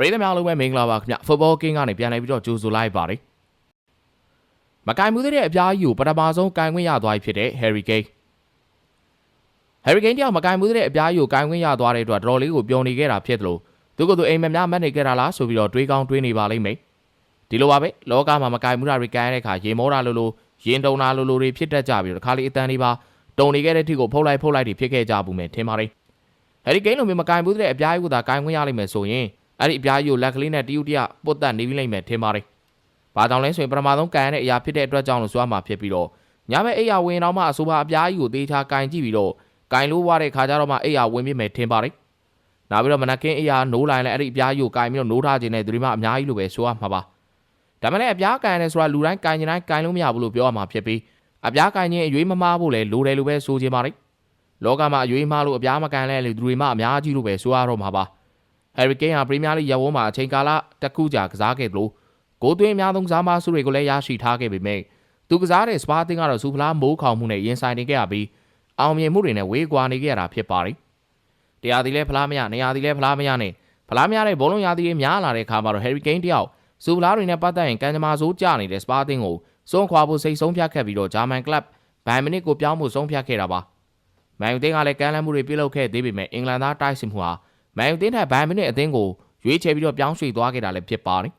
ပရိသတ်များအားလုံးပဲမင်္ဂလာပါခင်ဗျ Football King ကနေပြန်လည်ပြီးတော့ကြိုဆိုလိုက်ပါတယ်မကင်မှုတဲ့အပြားကြီးကိုပထမဆုံးကင်ခွင့်ရသွားပြီဖြစ်တဲ့ Harry Kane Harry Kane တယောက်မကင်မှုတဲ့အပြားကြီးကိုကင်ခွင့်ရသွားတဲ့အတွက်တော်တော်လေးကိုပျော်နေခဲ့တာဖြစ်တယ်လို့သူကသူအိမ်မက်များမတ်နေခဲ့တာလားဆိုပြီးတော့တွေးကောင်းတွေးနေပါလိမ့်မယ်ဒီလိုပါပဲလောကမှာမကင်မှုတာတွေကင်ရတဲ့အခါရေမောတာလိုလိုရင်တုံတာလိုလိုတွေဖြစ်တတ်ကြပြီးတော့တစ်ခါလေးအတန်လေးပါတုံနေခဲ့တဲ့ထိကိုဖုတ်လိုက်ဖုတ်လိုက်တွေဖြစ်ခဲ့ကြဘူးမယ်ထင်ပါတယ် Harry Kane လိုမျိုးမကင်ဘူးတဲ့အပြားကြီးကိုသာကင်ခွင့်ရလိမ့်မယ်ဆိုရင် အဲ့ဒီအပြားကြီးကိုလက်ကလေးနဲ့တယူတရပုတ်တက်နေပြီလိမ့်မယ်ထင်ပါတယ်။ဘာကြောင့်လဲဆိုရင်ပထမဆုံးကန်ရတဲ့အရာဖြစ်တဲ့အတွက်ကြောင့်လို့ဆိုရမှာဖြစ်ပြီးတော့ညမဲ့အိယာဝင်တော့မှအဆိုပါအပြားကြီးကိုသေချာကန်ကြည့်ပြီးတော့ကန်လို့ဝါတဲ့ခါကျတော့မှအိယာဝင်ပြမယ်ထင်ပါတယ်။နောက်ပြီးတော့မနက်ကင်းအိယာနိုးလိုက်လဲအဲ့ဒီအပြားကြီးကိုကန်ပြီးတော့နိုးထားခြင်းနဲ့သူတွေမှအများကြီးလိုပဲဆိုရမှာပါ။ဒါမှလည်းအပြားကန်ရတယ်ဆိုတာလူတိုင်းကန်ခြင်းတိုင်းကန်လို့မရဘူးလို့ပြောရမှာဖြစ်ပြီးအပြားကန်ခြင်းအရွေးမမားဖို့လဲလိုတယ်လို့ပဲဆိုချင်ပါတယ်။လောကမှာအရွေးမားလို့အပြားမကန်လဲလေသူတွေမှအများကြီးလို့ပဲဆိုရတော့မှာပါ။ Harry Kane ဟာပရီးမီးယားလိရပ်ဝန်းမှာအချိန်ကာလတစ်ခုကြာကစားခဲ့သလိုဂိုးသွင်းအများဆုံးကစားမဆုတွေကိုလည်းရရှိထားခဲ့ပေမဲ့သူကစားတဲ့စပါးတင်ကတော့စူဖလားမိုးခေါင်မှုနဲ့ရင်ဆိုင်နေခဲ့ရပြီးအောင်မြင်မှုတွေနဲ့ဝေးကွာနေခဲ့ရတာဖြစ်ပါတယ်။တရားဒီလဲဖလားမရနေရာဒီလဲဖလားမရနဲ့ဖလားမရတဲ့ဘောလုံးရာသီတွေများလာတဲ့အခါမှာတော့ Harry Kane တယောက်စူဖလားတွေနဲ့ပတ်သက်ရင်ကံကြမ္မာဆိုးကြနေတဲ့စပါးတင်ကိုစွန့်ခွာဖို့စိတ်ဆုံးဖြတ်ခဲ့ပြီးတော့ဂျာမန်ကလပ်ဘိုင်မနစ်ကိုပြောင်းဖို့ဆုံးဖြတ်ခဲ့တာပါ။မန်ယူတင်းကလည်းကမ်းလှမ်းမှုတွေပြုလုပ်ခဲ့သေးပေမဲ့အင်္ဂလန်သားတိုက်စစ်မှုဟာ မန်ယူတင်းထက်ဘိုင်မနစ်အသင်းကိုရွေးချယ်ပြီးတော့ပြောင်းရွှေ့သွားခဲ့တာလည်းဖြစ်ပါတယ်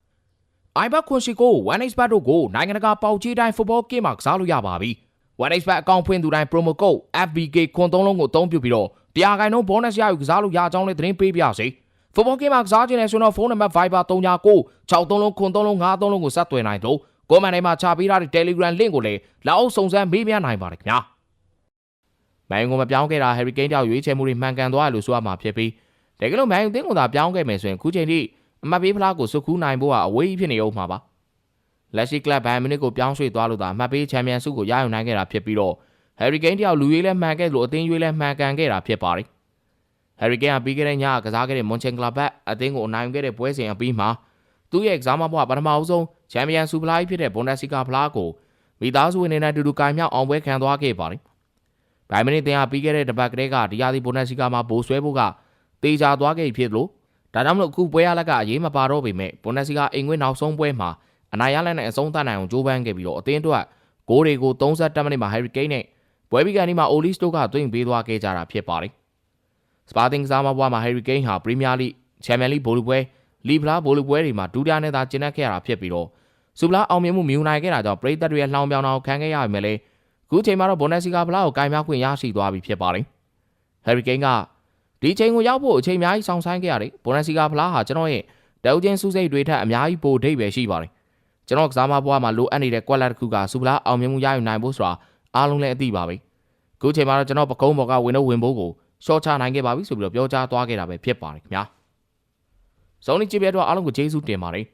။အိုင်ဘတ်ခွန်ရှိကို One Expert တို့ကိုနိုင်ငံတကာပေါက်ကြီးတိုင်း football game မှာကစားလို့ရပါပြီ။ One Expert အကောင့်ဖွင့်သူတိုင်း promo code FBK ခွန်သုံးလုံးကိုအသုံးပြုပြီးတော့တရားခိုင်နှုန်း bonus ရယူကစားလို့ရကြောင်းလည်းသတင်းပေးပြစေ။ football game မှာကစားခြင်းနဲ့ဆိုတော့ဖုန်းနံပါတ် Viber 39 63လုံးခွန်သုံးလုံး53လုံးကိုဆက်သွယ်နိုင်လို့ကိုမန်တိုင်းမှာချပေးထားတဲ့ Telegram link ကိုလည်းလောက်အောင်စုံစမ်းမေးမြန်းနိုင်ပါတယ်ခင်ဗျာ။ မန်ယူကိုမပြောင်းခဲ့တာ Harry Kane တောက်ရွေးချယ်မှုတွေမှန်ကန်သွားတယ်လို့ဆိုရမှာဖြစ်ပြီးတကယ်လို့မန်ယူတင်းကိုသာပြောင်းခဲ့မယ်ဆိုရင်ခုချိန်ထိအမတ်ပေးဖလားကိုစုခူးနိုင်ဖို့ကအဝေးကြီးဖြစ်နေအောင်မှာပါလက်ရှိကလပ်ဘန်မီနစ်ကိုပြောင်းရွှေ့သွားလို့သာအမတ်ပေးချန်ပီယံဆုကိုရယူနိုင်ခဲ့တာဖြစ်ပြီးတော့ Harry Kane တယောက်လူရွေးလဲမှန်ခဲ့လို့အသင်းရွေးလဲမှန်ကန်ခဲ့တာဖြစ်ပါတယ် Harry Kane ကပြီးခဲ့တဲ့ညကစားခဲ့တဲ့ Mönchengladbach အသင်းကိုအနိုင်ခဲ့တဲ့ပွဲစဉ်အပြီးမှာသူ့ရဲ့ကစားမဘွားပထမအဆုံးချန်ပီယံဆုဖလားဖြစ်တဲ့ Bundesliga ဖလားကိုမိသားစုဝင်တွေနဲ့အတူတူကင်မြောက်အောင်ပွဲခံသွားခဲ့ပါတယ် ဘိုင်မီနစ်တင်ကပြီးခဲ့တဲ့တပတ်ကလေးကဒီယာဒီ Bundesliga မှာဘိုးဆွဲဖို့ကတေချာသွားခဲ့ဖြစ်လို့ဒါကြောင့်မလို့အခုပွဲရလက်ကအရေးမပါတော့ပေမဲ့ဘွန်ဒက်စီကာအိမ်ခွင်းနောက်ဆုံးပွဲမှာအနိုင်ရလက်နဲ့အဆုံးသတ်နိုင်အောင်ကြိုးပမ်းခဲ့ပြီးတော့အသင်းအတွက်ဂိုးတွေကို30မိနစ်မှာ Harry Kane နဲ့ပွဲပြီးကန်ဒီမှာ Oli Stoke ကသွင်းပေးသွားခဲ့ကြတာဖြစ်ပါတယ်။ Sporting စားမဘွားမှာ Harry Kane ဟာ Premier League, Champions League ဘောလုံးပွဲလီဖလားဘောလုံးပွဲတွေမှာဒူးတားနဲ့သာကျင်းခဲ့ရတာဖြစ်ပြီးတော့စူပလာအောင်မြင်မှုမြူနိုင်ခဲ့တာကြောင့်ပရိသတ်တွေရဲ့လှောင်ပြောင်တာကိုခံခဲ့ရပြီမဲ့လေအ ခုချိန်မှာတော့ Bundesliga ဖလားကိုကင်မြောက်ခွင့်ရရှိသွားပြီဖြစ်ပါတယ်။ Harry Kane ကဒီချိန်ကိုရောက်ဖို့အချိန်အများကြီးဆောင်ဆိုင်ခဲ့ရတယ်ဘွန်ဒက်စီကာဖလားဟာကျွန်တော်ရဲ့တောက်ချင်းစုစိတ်တွေထက်အများကြီးပိုဒိတ်ပဲရှိပါတယ်ကျွန်တော်ကစားမဘွားမှာလိုအပ်နေတဲ့ကွက်လက်တစ်ခုကစူပလာအောင်မြင်မှုရယူနိုင်ဖို့ဆိုတာအားလုံးလည်းအသိပါပဲခုချိန်မှာတော့ကျွန်တော်ပကုံးဘော်ကဝင်တော့ဝင်ဖို့ကိုရှော့ချနိုင်ခဲ့ပါပြီဆိုပြီးတော့ပြောကြားသွားခဲ့တာပဲဖြစ်ပါတယ်ခင်ဗျာဇုံးနီကြည့်ပြတော့အားလုံးကိုကျေးဇူးတင်ပါတယ်